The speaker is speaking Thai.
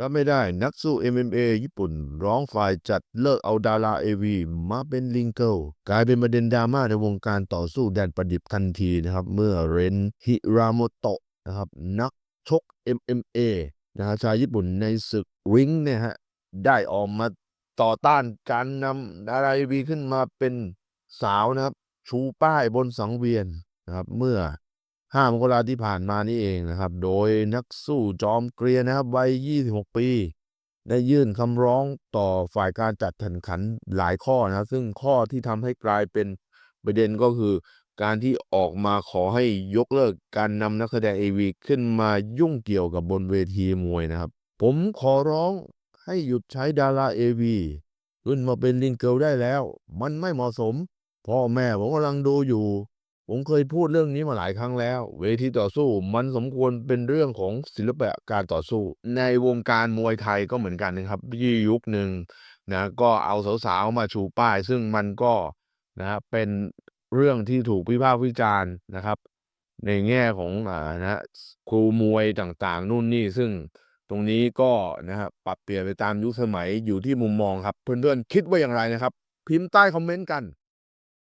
รับไม่ได้นักสู้ MMA ญี่ปุ่น ร้องฝ่ายจัดเลิกเอาดาราเอวีมาเป็นลิงเกิลกลายเป็นประเด็นดราม่าในวงการต่อสู้แดนประดิบทันทีนะครับ เมื่อเรนฮิราโมโตะนะครับนักชก MMA นะฮะชาวญี่ปุ่นในศึกริงเนี่ยฮะได้ออกมาต่อต้านการนำดาราเอวีขึ้นมาเป็นสาวนะครับ ชูป้ายบนสังเวียนนะครับเมื่อ 5 มกราที่ผ่านมานี่เองนะครับ โดยนักสู้จอมเกรียนนะครับวัย 26 ปี ได้ยื่นคำร้องต่อฝ่ายการจัดแข่งขันหลายข้อนะครับ ซึ่งข้อที่ทำให้กลายเป็นประเด็นก็คือ การที่ออกมาขอให้ยกเลิกการนำนักแสดง AV ขึ้นมายุ่งเกี่ยวกับบนเวทีมวยนะครับ ผมขอร้องให้หยุดใช้ดารา AV ขึ้นมาเป็นลิงเกิลได้แล้ว มันไม่เหมาะสม พ่อแม่ผมกำลังดูอยู่ ผมเคยพูดเรื่องนี้มาหลายครั้งแล้ว เวทีต่อสู้มันสมควรเป็นเรื่องของศิลปะการต่อสู้ ในวงการมวยไทยก็เหมือนกันนะครับยี่ยุคหนึ่งนะก็เอาสาวๆมาชูป้าย ซึ่งมันก็นะเป็นเรื่องที่ถูกวิพากษ์วิจารณ์นะครับ ในแง่ของอ่านะครูมวยต่างๆ นู่นนี่ซึ่งตรงนี้ก็นะครับปรับเปลี่ยนไปตามยุคสมัยอยู่ที่มุมมองครับ เพื่อนๆคิดว่าอย่างไรนะครับ พิมพ์ใต้คอมเมนต์กัน